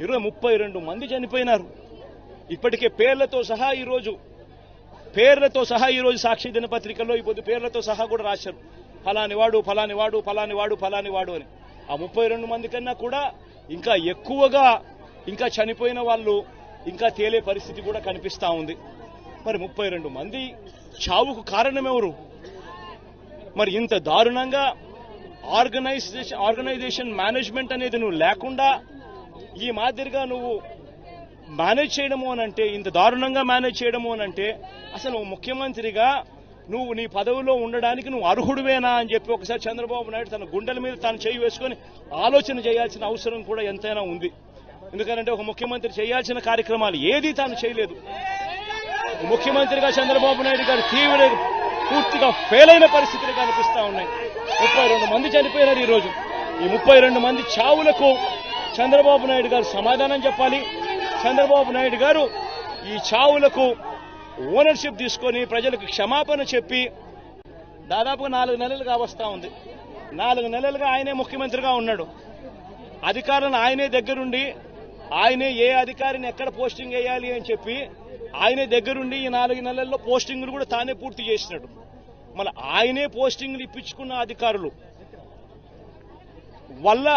ఇరవై ముప్పై రెండు మంది చనిపోయినారు. ఇప్పటికే పేర్లతో సహా ఈరోజు పేర్లతో సహా ఈరోజు సాక్షి దినపత్రికల్లో ఇప్పుడు పేర్లతో సహా కూడా రాశారు. ఫలాని వాడు ఫలాని వాడు ఫలాని వాడు ఫలాని వాడు అని. ఆ ముప్పై రెండు మంది కన్నా కూడా ఇంకా ఎక్కువగా ఇంకా చనిపోయిన వాళ్ళు ఇంకా తేలే పరిస్థితి కూడా కనిపిస్తా ఉంది. మరి ముప్పై రెండు మంది చావుకు కారణమెవరు? మరి ఇంత దారుణంగా ఆర్గనైజేషన్ ఆర్గనైజేషన్ మేనేజ్మెంట్ అనేది నువ్వు లేకుండా ఈ మాదిరిగా నువ్వు మేనేజ్ చేయడము అనంటే అంటే ఇంత దారుణంగా మేనేజ్ చేయడము అనంటే అంటే అసలు ముఖ్యమంత్రిగా నువ్వు నీ పదవిలో ఉండడానికి నువ్వు అర్హుడువేనా అని చెప్పి ఒకసారి చంద్రబాబు నాయుడు తన గుండెల మీద తాను చేయి వేసుకొని ఆలోచన చేయాల్సిన అవసరం కూడా ఎంతైనా ఉంది. ఎందుకంటే ఒక ముఖ్యమంత్రి చేయాల్సిన కార్యక్రమాలు ఏదీ తాను చేయలేదు. ముఖ్యమంత్రిగా చంద్రబాబు నాయుడు గారు తీవ్ర పూర్తిగా ఫెయిల్ అయిన పరిస్థితులు కనిపిస్తా ఉన్నాయి. ముప్పై రెండు మంది చనిపోయినారు ఈ రోజు ఈ ముప్పై రెండు మంది చావులకు చంద్రబాబు నాయుడు గారు సమాధానం చెప్పాలి. చంద్రబాబు నాయుడు గారు ఈ చావులకు ఓనర్షిప్ తీసుకొని ప్రజలకు క్షమాపణ చెప్పి దాదాపుగా నాలుగు నెలలుగా వస్తా ఉంది. నాలుగు నెలలుగా ఆయనే ముఖ్యమంత్రిగా ఉన్నాడు. అధికారులను ఆయనే దగ్గరుండి ఆయనే ఏ అధికారిని ఎక్కడ పోస్టింగ్ వేయాలి అని చెప్పి ఆయనే దగ్గరుండి ఈ నాలుగు నెలల్లో పోస్టింగ్లు కూడా తానే పూర్తి చేసినాడు. మన ఆయనే పోస్టింగ్లు ఇప్పించుకున్న అధికారులు వల్ల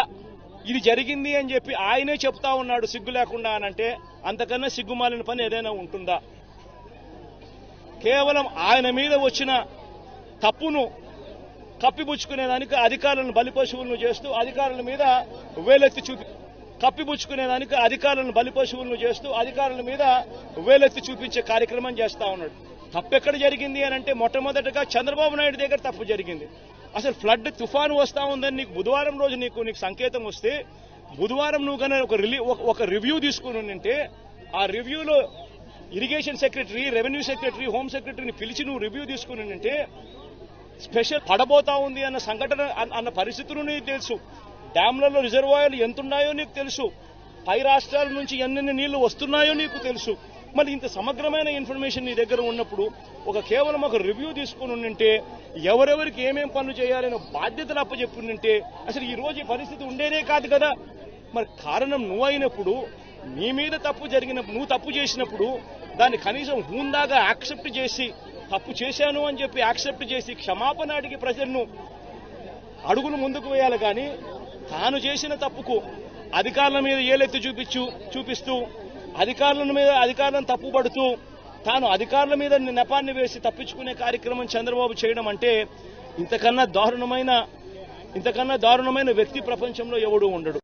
ఇది జరిగింది అని చెప్పి ఆయనే చెప్తా ఉన్నాడు సిగ్గు లేకుండా అనంటే అంతకన్నా సిగ్గుమాలిన పని ఏదైనా ఉంటుందా? కేవలం ఆయన మీద వచ్చిన తప్పును కప్పిపుచ్చుకునేదానికి అధికారులను బలిపశువులను చేస్తూ అధికారుల మీద వేలెత్తి చూపి కప్పిపుచ్చుకునేదానికి అధికారులను బలిపశువులను చేస్తూ అధికారుల మీద వేలెత్తి చూపించే కార్యక్రమం చేస్తా ఉన్నాడు. తప్పు ఎక్కడ జరిగింది అని అంటే మొట్టమొదటగా చంద్రబాబు నాయుడు దగ్గర తప్పు జరిగింది. అసలు ఫ్లడ్ తుఫాను వస్తా ఉందని నీకు బుధవారం రోజు నీకు నీకు సంకేతం వస్తే బుధవారం నువ్వు కన్నా ఒక రిలీ ఒక- రివ్యూ తీసుకుని ఉంటే ఆ రివ్యూలో irrigation secretary revenue secretary home సెక్రటరీని పిలిచి నువ్వు రివ్యూ తీసుకుని ఉంటే స్పెషల్ పడబోతా ఉంది అన్న సంఘటన అన్న- అన్న పరిస్థితులు నీకు తెలుసు. డ్యాంలలో రిజర్వాయర్లు ఎంత ఉన్నాయో నీకు తెలుసు. పై రాష్ట్రాల నుంచి ఎన్నెన్ని నీళ్ళు వస్తున్నాయో నీకు తెలుసు. మరి ఇంత సమగ్రమైన ఇన్ఫర్మేషన్ నీ దగ్గర ఉన్నప్పుడు ఒక కేవలం ఒక రివ్యూ తీసుకుని ఉండింటే ఎవరెవరికి ఏమేం పనులు చేయాలనే బాధ్యతలు అప్పచెప్పుంటే అసలు ఈ రోజు ఈ పరిస్థితి ఉండేదే కాదు కదా. మరి కారణం నువ్వు అయినప్పుడు నీ మీద తప్పు జరిగినప్పుడు నువ్వు తప్పు చేసినప్పుడు దాన్ని కనీసం హూందాగా యాక్సెప్ట్ చేసి తప్పు చేశాను అని చెప్పి యాక్సెప్ట్ చేసి క్షమాపణ అడిగి ప్రజలను అడుగులు ముందుకు వేయాలి కానీ తాను చేసిన తప్పుకు అధికారుల మీద ఏలెత్తి చూపించు చూపిస్తూ అధికారుల మీద అధికారులను తప్పుపడుతూ తాను అధికారుల మీద నెపాన్ని వేసి తప్పించుకునే కార్యక్రమం చంద్రబాబు చేయడం అంటే ఇంతకన్నా దారుణమైన ఇంతకన్నా దారుణమైన వ్యక్తి ప్రపంచంలో ఎవడు ఉండడు.